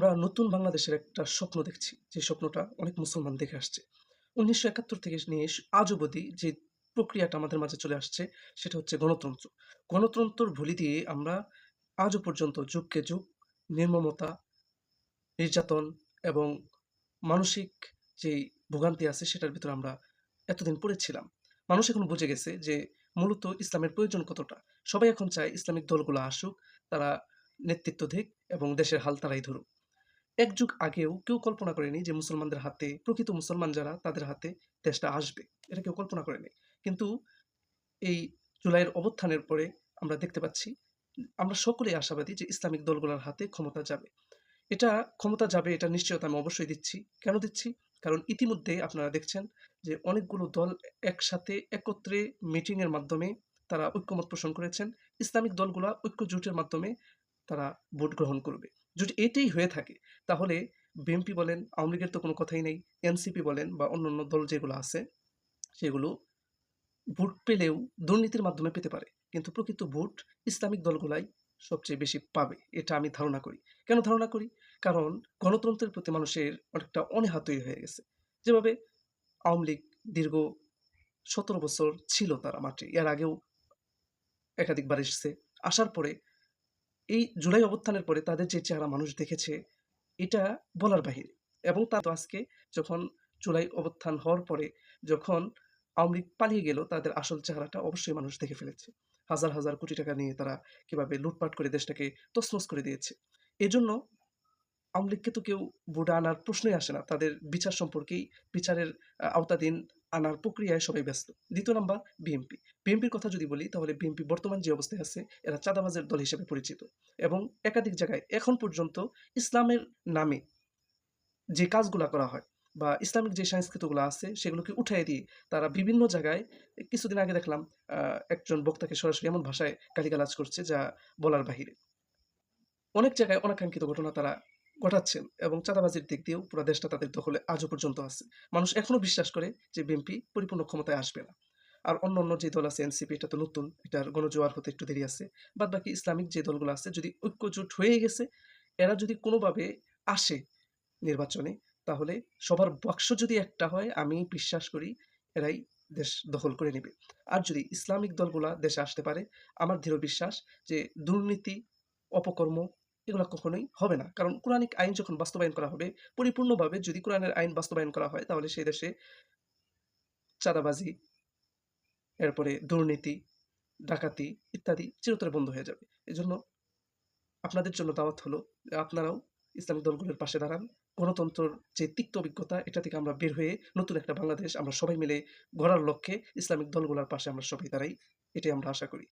আমরা নতুন বাংলাদেশের একটা স্বপ্ন দেখছি, যে স্বপ্নটা অনেক মুসলমান দেখে আসছে। উনিশশো একাত্তর থেকে নিয়ে আজ অবধি যে প্রক্রিয়াটা আমাদের মাঝে চলে আসছে, সেটা হচ্ছে গণতন্ত্র। গণতন্ত্রর ভুলি দিয়ে আমরা আজও পর্যন্ত যুগকে যুগ, নির্মমতা, নির্যাতন এবং মানসিক যেই ভোগান্তি আছে, সেটার ভিতরে আমরা এতদিন পড়েছিলাম। মানুষ এখন বুঝে গেছে যে মূলত ইসলামের প্রয়োজন কতটা। সবাই এখন চায় ইসলামিক দলগুলো আসুক, তারা নেতৃত্ব দিক এবং দেশের হাল তারাই ধরুক। এক যুগ আগেও কেউ কল্পনা করেনি যে মুসলমানদের হাতে, প্রকৃত মুসলমান যারা, তাদের হাতে দেশটা আসবে। এটা কেউ কল্পনা করেনি। কিন্তু এই জুলাইয়ের অবস্থানের পরে আমরা দেখতে পাচ্ছি, আমরা সকলেই আশাবাদী যে ইসলামিক দলগুলোর হাতে ক্ষমতা যাবে। এটা ক্ষমতা যাবে, এটা নিশ্চয়তা আমি অবশ্যই দিচ্ছি। কেন দিচ্ছি? কারণ ইতিমধ্যে আপনারা দেখছেন যে অনেকগুলো দল একসাথে একত্রে মিটিংয়ের মাধ্যমে তারা ঐক্যমত পোষণ করেছেন। ইসলামিক দলগুলা ঐক্য জোটের মাধ্যমে তারা ভোট গ্রহণ করবে। যদি এটাই হয়ে থাকে, তাহলে বিএনপি বলেন, আওয়ামী লীগের তো কোনো কথাই নেই। এনসিপি বলেন বা অন্যান্য দল যেগুলো আছে, সেগুলো ভোট পেলেও দুর্নীতির মাধ্যমে পেতে পারে। কিন্তু প্রকৃত ভোট ইসলামিক দলগুলাই সবচেয়ে বেশি পাবে, এটা আমি ধারণা করি। কেন ধারণা করি? কারণ গণতন্ত্রের প্রতি মানুষের অনেকটা অনীহা তৈরি হয়ে গেছে। যেভাবে আওয়ামী লীগ দীর্ঘ সতেরো বছর ছিল তারা মাঠে, এর আগেও একাধিকবার এসেছে। আসার পরে এই জুলাই অবস্থানের পরে তাদের যে চেহারা মানুষ দেখেছে, এটা বলার বাহিরে। এবং তা আজকে যখন জুলাই অবস্থান হওয়ার পরে যখন আওয়ামী লীগ পালিয়ে গেল, তাদের আসল চেহারাটা অবশ্যই মানুষ দেখে ফেলেছে। হাজার হাজার কোটি টাকা নিয়ে তারা কীভাবে লুটপাট করে দেশটাকে তছনছ করে দিয়েছে। এজন্য আওয়ামী লীগকে তো কেউ ভোটে আনার প্রশ্নই আসে না। তাদের বিচার সম্পর্কেই বিচারের আওতাধীন আনার প্রক্রিয়ায় সবাই ব্যস্ত। দ্বিতীয় নাম্বার বিএনপি বিএনপির কথা যদি বলি, তাহলে বিএনপি বর্তমান যে অবস্থায় আছে, এরা চাঁদাবাজের দল হিসেবে পরিচিত এবং একাধিক জায়গায় এখন পর্যন্ত ইসলামের নামে যে কাজগুলো করা হয় বা ইসলামিক যে সংস্কৃতিগুলো আছে, সেগুলোকে উঠাই দিয়ে তারা বিভিন্ন জায়গায়, কিছুদিন আগে দেখলাম একজন বক্তাকে সরাসরি এমন ভাষায় গালিগালাজ করছে যা বলার বাহিরে। অনেক জায়গায় অনাকাঙ্ক্ষিত ঘটনা তারা ঘটাচ্ছেন এবং চাঁদাবাজির দিক দিয়েও পুরো দেশটা তাদের দখলে আজও পর্যন্ত আছে। মানুষ এখনও বিশ্বাস করে যে বিএনপি পরিপূর্ণ ক্ষমতায় আসবে না। আর অন্য অন্য যে দল আছে, এনসিপি, এটা তো নতুন, এটার গণজোয়ার হতে একটু দেরি আছে। বাদ বাকি ইসলামিক যে দলগুলো আছে, যদি ঐক্যজোট হয়ে গেছে, এরা যদি কোনোভাবে আসে নির্বাচনে, তাহলে সবার বাক্স যদি একটা হয়, আমি বিশ্বাস করি এরাই দেশ দখল করে নেবে। আর যদি ইসলামিক দলগুলা দেশে আসতে পারে, আমার দৃঢ় বিশ্বাস যে দুর্নীতি, অপকর্ম এগুলো কখনোই হবে না। কারণ কোরআনিক আইন যখন বাস্তবায়ন করা হবে, পরিপূর্ণভাবে যদি কোরআনের আইন বাস্তবায়ন করা হয়, তাহলে সেই দেশে চাঁদাবাজি, এরপরে দুর্নীতি, ডাকাতি ইত্যাদি চিরতরে বন্ধ হয়ে যাবে। এজন্য আপনাদের জন্য দাওয়াত হলো, আপনারাও ইসলামিক দলগুলোর পাশে দাঁড়ান। গণতন্ত্রের যে তিক্ত অভিজ্ঞতা, এটা থেকে আমরা বের হয়ে নতুন একটা বাংলাদেশ, আমরা সবাই মিলে গড়ার লক্ষ্যে ইসলামিক দলগুলোর পাশে আমরা সবাই দাঁড়াই, এটাই আমরা আশা করি।